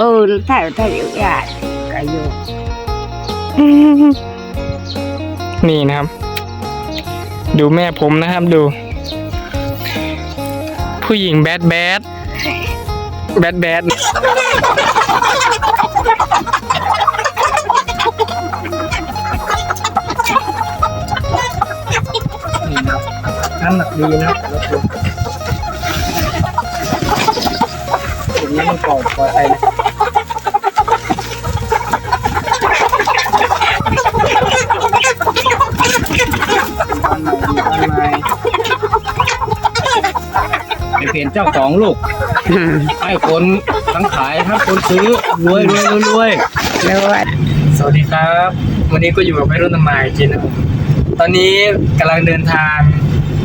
ừ thay thay yếu gà cả vô นี่นะครับ ดูแม่ผมนะครับดู ผู้หญิงแบดแบดแบดแบดน้ำหนักดีนะครับผมยังไม่ปลอดปลอดภัยนะ เป็นเพจเจ้าของลูก ให้คนทั้งขายทั้งคนซื้อรวยรวยรวยรวย rồi สวัสดีครับ วันนี้ก็อยู่กับไม่รุ่นทำไมกินนะครับผมตอนนี้กำลังเดินทาง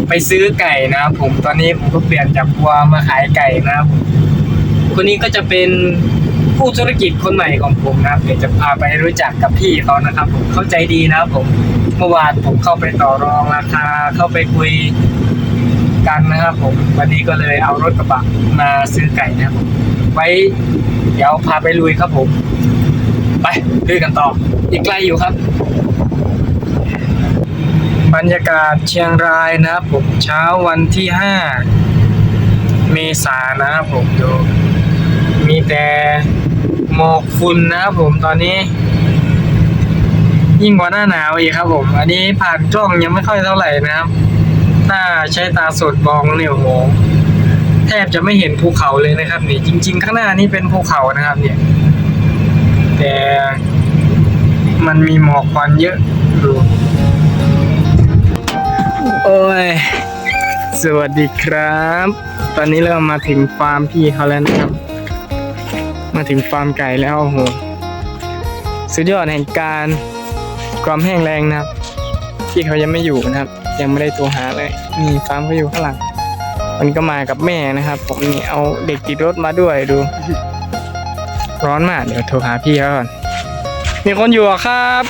ไปซื้อไก่นะครับผมตอนนี้ผมก็เปลี่ยนจากวัวมาขายไก่นะครับผมคนนี้ก็จะเป็นผู้ธุรกิจคนใหม่ของผมนะครับเดี๋ยวจะพาไปรู้จักกับพี่เขานะครับ ผมเข้าใจดีนะครับผมเมื่อวานผมเข้าไปต่อรองราคาเข้าไปคุย กันนะครับผมวันนี้ก็เลยเอารถกระบะมาซื้อไก่นะครับผมไว้เดี๋ยวพาไปลุยครับผม ไปลุยกันต่อ อีกไกลอยู่ครับ บรรยากาศเชียงรายนะครับผมเช้าวันที่ห้าเมษานะครับผมดูมีแต่หมอกฝุ่นนะครับผมตอนนี้ ยิ่งกว่าหน้าหนาวอีกครับผม อันนี้ผ่านกล้องยังไม่ค่อยเท่าไหร่นะครับ ถ้าใช้ตาสดมองเนี่ยโอ้โหแทบจะไม่เห็นภูเขาเลยนะครับ นี่จริง ๆ ข้างหน้านี่เป็นภูเขานะครับ เนี่ย แต่มันมีหมอกควันเยอะดูโอ้ย สวัสดีครับ ตอนนี้เรามาถึงฟาร์มพี่เขาแล้วนะครับ มาถึงฟาร์มไก่แล้วโอ้โหสุดยอดแห่งการความแห้งแรงนะครับ พี่เขายังไม่อยู่นะครับ ยังไม่ได้โทรหาเลยนี่ฟาร์มเขาอยู่ข้างหลัง มันก็มากับแม่นะครับ ผมนี่เอาเด็กติดรถมาด้วยดู ร้อนมากเดี๋ยวโทรหาพี่เขาก่อนมีคนอยู่เหรอครับ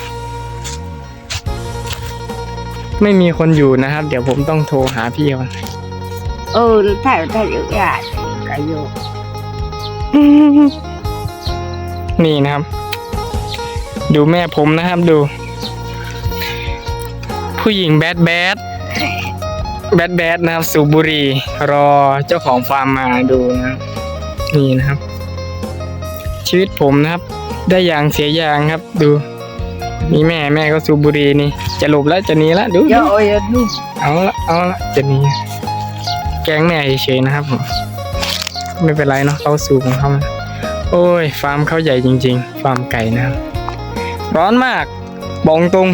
ไม่มีคนอยู่นะครับ เดี๋ยวผมต้องโทรหาพี่เขาก่อน ừ thay thay yếu gà cả vô นี่นะครับ ดูแม่ผมนะครับดู ผู้หญิงแบดแบดแบดแบดนะครับ สูบบุหรีรอเจ้าของฟาร์มมาดูนะครับนี่นะครับ ชีวิตผมนะครับ ได้อย่างเสียอย่างครับ ดูมีแม่แม่ก็สูบบุหรีนี่ จะหลบแล้วจะหนีแล้วดูดู vô ơi đi เอาละเอาละจะหนีแกล้งแม่เฉยๆนะครับผมไม่เป็นไรเนาะเขาสูบของเขานะโอ้ย ฟาร์มเขาใหญ่จริง ๆ ฟาร์มไก่นะครับ ร้อนมากบองตรง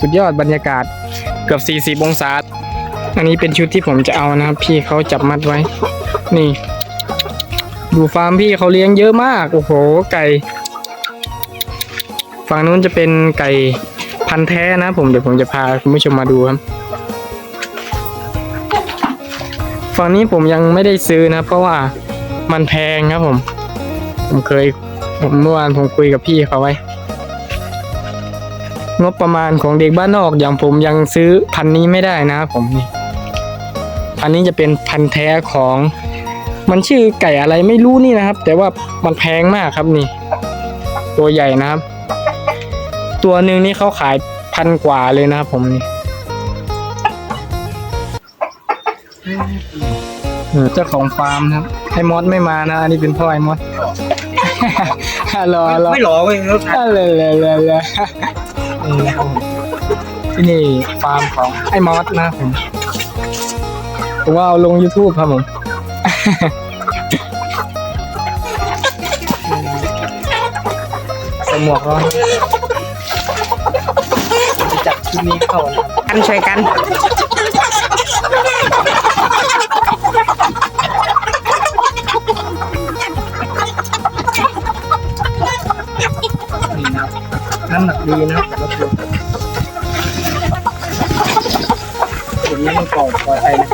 สุดยอดบรรยากาศเกือบ 40 องศา อันนี้เป็นชุดที่ผมจะเอานะครับ พี่เขาจับมัดไว้ นี่ ดูฟาร์มพี่เขาเลี้ยงเยอะมาก โอ้โห ไก่ ฝั่งนู้นจะเป็นไก่พันธุ์แท้นะผมเดี๋ยวผมจะพาคุณผู้ชมมาดูครับ ฝั่งนี้ผมยังไม่ได้ซื้อนะ เพราะว่ามันแพงครับผม ผมเคยผมเมื่อวานผมคุยกับพี่เขาไว้ งบประมาณของเด็กบ้านนอกอย่างผมยังซื้อพันธุ์นี้ไม่ได้นะครับผมนี่พันธุ์นี้จะเป็นพันธุ์แท้ของ มันชื่อไก่อะไรไม่รู้นี่นะครับ แต่ว่ามันแพงมากครับนี่ ตัวใหญ่นะครับ ตัวหนึ่งนี่เขาขายพันกว่าเลยนะครับผมนี่เออเจ้าของฟาร์มนะครับไอ้มอสไม่มานะ อันนี้เป็นพ่อไอ้มอสฮัลโหลฮัลโหลไม่หลอกเลยรถฮัลโหลเลยเลยเลยนี่นะครับผม ที่นี่ฟาร์มของไอ้มอสนะครับผมผมว่าเอาลง YouTube ครับผมใส่หมวกแล้วจะจับที่นี้เข้านะครับ ăn xoay canh นี่ น้ำหนักดีนะครับรถยนต์ผมยังไม่ปลอดปลอดภัยนะ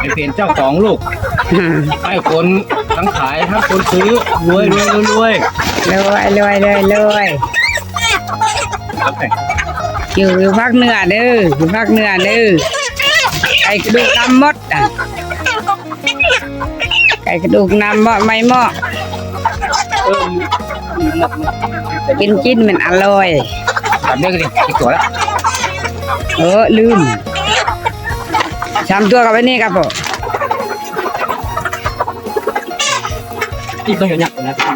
เป็นเพจเจ้าของลูกให้คนทั้งขายทั้งคนซื้อรวยรวยรวยรวย lôi lôi lôi lôi ครับแต่ อยู่อยู่ภาคเหนือเด้ออยู่ภาคเหนือเด้อไก่กระดูกน้ำมดอะไก่กระดูกน้ำมดไม่เหมาะเออกินกินมันอร่อยตัดเรื่องดิอีกตัวแล้วเออลืมสามตัวกับไว้นี่ครับผมอีกตัวหยักๆนะเร็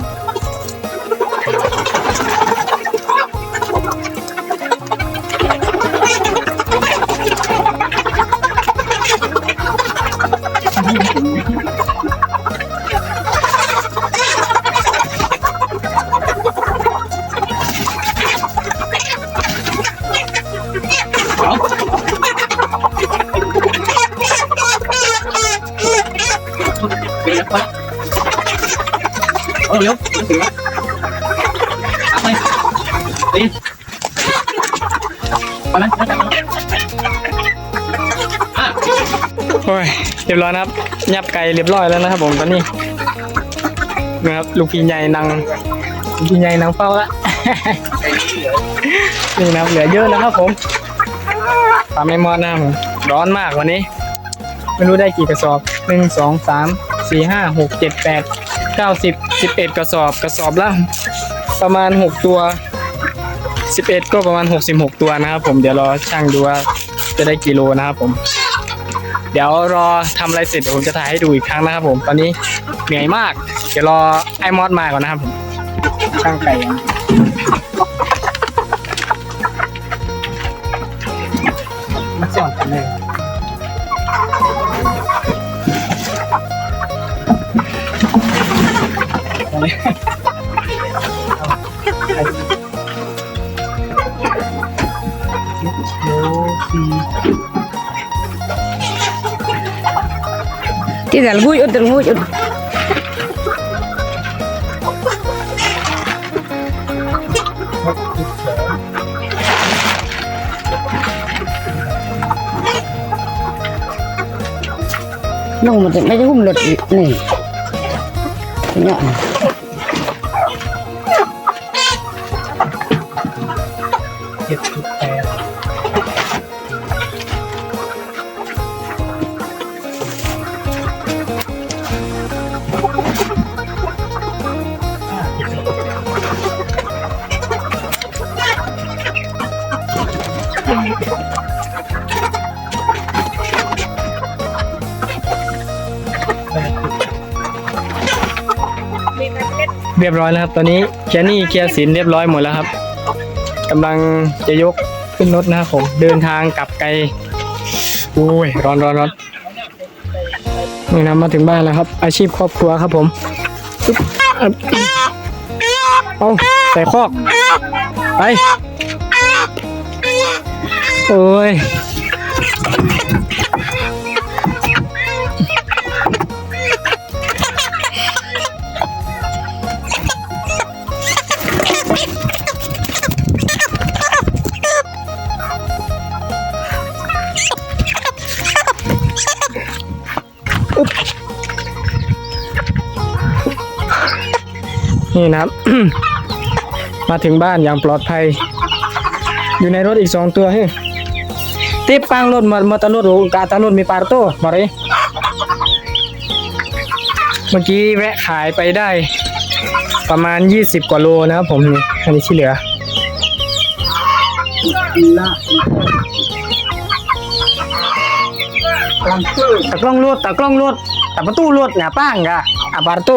วไปเออเร็วถึงแล้วไปตีไปไหมโอ้ยเรียบร้อยนะครับ ยับไก่เรียบร้อยแล้วนะครับผมตอนนี้นะครับลูกพี่ใหญ่นังลูกพี่ใหญ่นังเฝ้าละนี่นะเหลือเยอะนะครับผมปลาไม่มอดนะครับร้อนมากวันนี้ ไม่รู้ได้กี่กระสอบหนึ่งสองสาม สี่ห้าหกเจ็ดแปดเก้าสิบสิบเอ็ดกระสอบกระสอบละประมาณหกตัวสิบเอ็ดก็ประมาณหกสิบหกตัวนะครับผมเดี๋ยวรอช่างดูว่าจะได้กี่โลนะครับผม เดี๋ยวรอทำอะไรเสร็จเดี๋ยวผมจะถ่ายให้ดูอีกครั้งนะครับผมตอนนี้เหนื่อยมาก เดี๋ยวรอไอ้มอดมาก่อนนะครับผมช่างไก่มาสอนกันเลย โอ้สีที่แต่ละบุยอุดแต่ละ เจ็ดจุดแปดเรียบร้อยแล้วครับ ตอนนี้แคนนี่เคลียร์สินเรียบร้อยหมดแล้วครับ กำลังจะยกขึ้นรถนะครับผมเดินทางกลับไกลโอ้ยร้อนร้อนร้อนนี่นะมาถึงบ้านแล้วครับ อาชีพครอบครัวครับผมเอาใส่คอกไปโอ้ย นี่นะครับ มาถึงบ้านอย่างปลอดภัย อยู่ในรถอีกสองตัวเฮ้ยติปปังรถมามาตารถโอกาตารถมีปาร์โต้มาเลยเมื่อกี้แวะขายไปได้ ประมาณ 20 กว่าโลนะครับผมนี่อันนี้ที่เหลือตะกล้องรถตะกล้องรถตะประตูรถเนี่ยป้างกะอาปาร์โต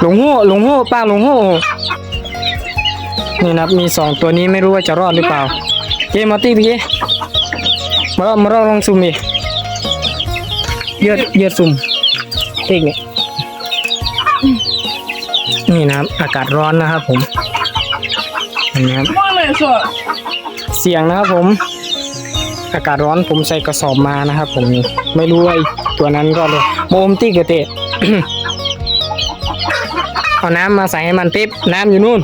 หลงโห่หลงโห่ป้าหลงโห่นี่นะครับมีสองตัวนี้ไม่รู้ว่าจะรอดหรือเปล่าเกมมาตี้พี่มารอมารอลองซุ่มดิเยือดเยือดซุ่มติ๊กเนี่ยนี่นะครับอากาศร้อนนะครับผมเห็นไหมครับเสียงนะครับผม อากาศร้อนผมใส่กระสอบมานะครับผมไม่รู้ว่าไอ้ตัวนั้นก็เลยโมมตีกระเตะ เอาน้ำมาใส่ให้มันติ๊บน้ำอยู่นู่น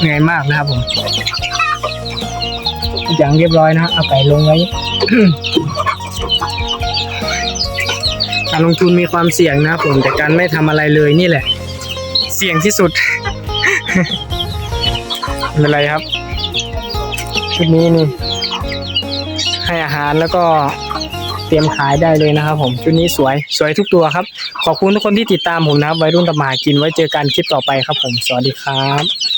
เหนื่อยมากนะครับผมอย่างเรียบร้อยนะเอาไก่ลงไว้ การลงทุนมีความเสี่ยงนะครับผมแต่การไม่ทำอะไรเลยนี่แหละ เสี่ยงที่สุดเป็นไรครับชุดนี้นี่ให้อาหารแล้วก็ เตรียมขายได้เลยนะครับ ผมชุดนี้สวยสวยทุกตัวครับ ขอบคุณทุกคนที่ติดตามผมนะครับวัยรุ่นตำมาหากินไว้เจอกันคลิปต่อไปครับ ผมสวัสดีครับ